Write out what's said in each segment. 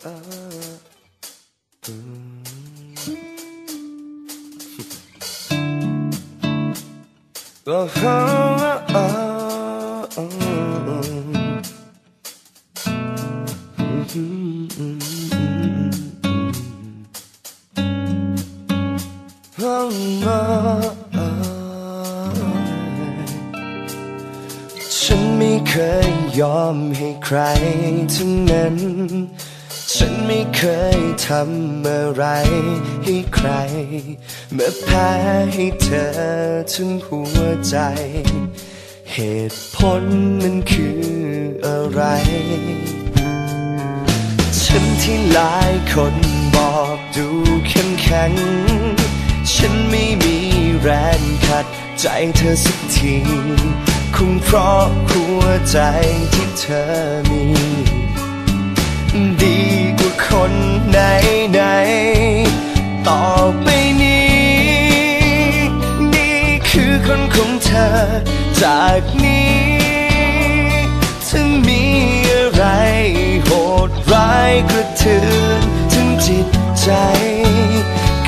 ฉันไม่เคยยอมให้ใครทั้งนั้น ฉันไม่เคยทำอะไรให้ใคร เมื่อแพ้ให้เธอถึงหัวใจ เหตุผลมันคืออะไร ฉันที่หลายคนบอกดูเข้มแข็ง ฉันไม่มีแรงขัดใจเธอสักทีคงเพราะหัวใจที่เธอมีดี จากนี้ ถึงมีอะไรโหดร้ายกระเทือนถึงจิตใจ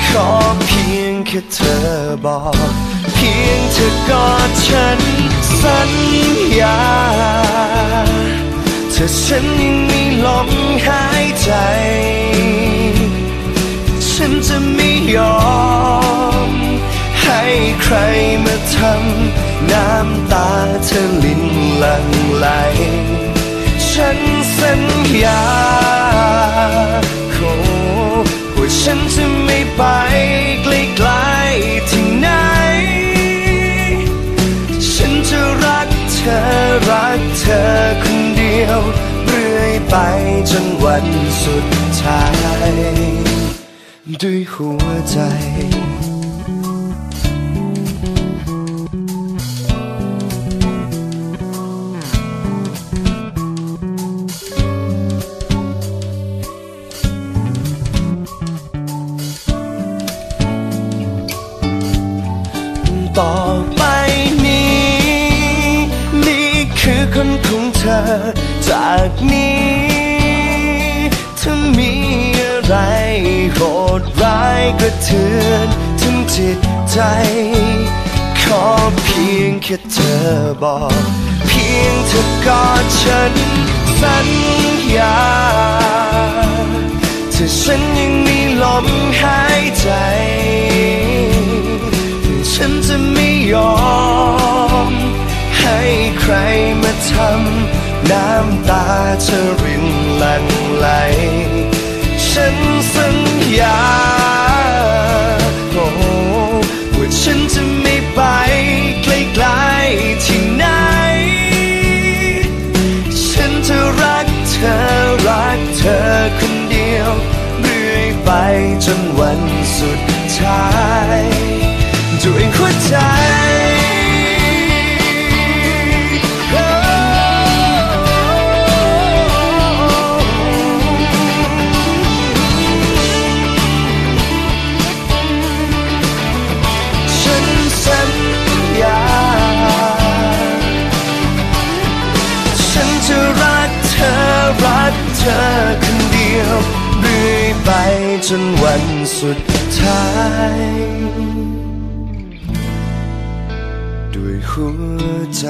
ขอเพียงแค่เธอบอก เพียงเธอกอดฉันสัญญาถ้าฉันยังมีลมหายใจ ฉันจะไม่ยอม ให้ใครมาทำน้ำตาเธอลินหลังไหล ฉันสัญญาโอว่าฉันจะไม่ไปไกลๆที่ไหน ฉันจะรักเธอรักเธอคนเดียวเรื่อยไปจนวันสุดท้าย ด้วยหัวใจ ต่อไปนี้ นี่คือคนของเธอ จากนี้ถ้ามีอะไรโหดร้ายกระเทือนถึงจิตใจ ขอเพียงแค่เธอบอก เพียงเธอกอดฉัน สัญญาถ้าฉันยังมีลมหายใจ มาทำน้ำตาเธอรินหลั่งไหล ฉันสัญญาโอ้ว่าฉันจะไม่ไปไกลๆที่ไหน ฉันจะรักเธอรักเธอคนเดียวเรื่อยไปจนวันสุดท้ายด้วยหัวใจ จะรักเธอรักเธอคนเดียวเรื่อยไปจนวันสุดท้าย ด้วยหัวใจ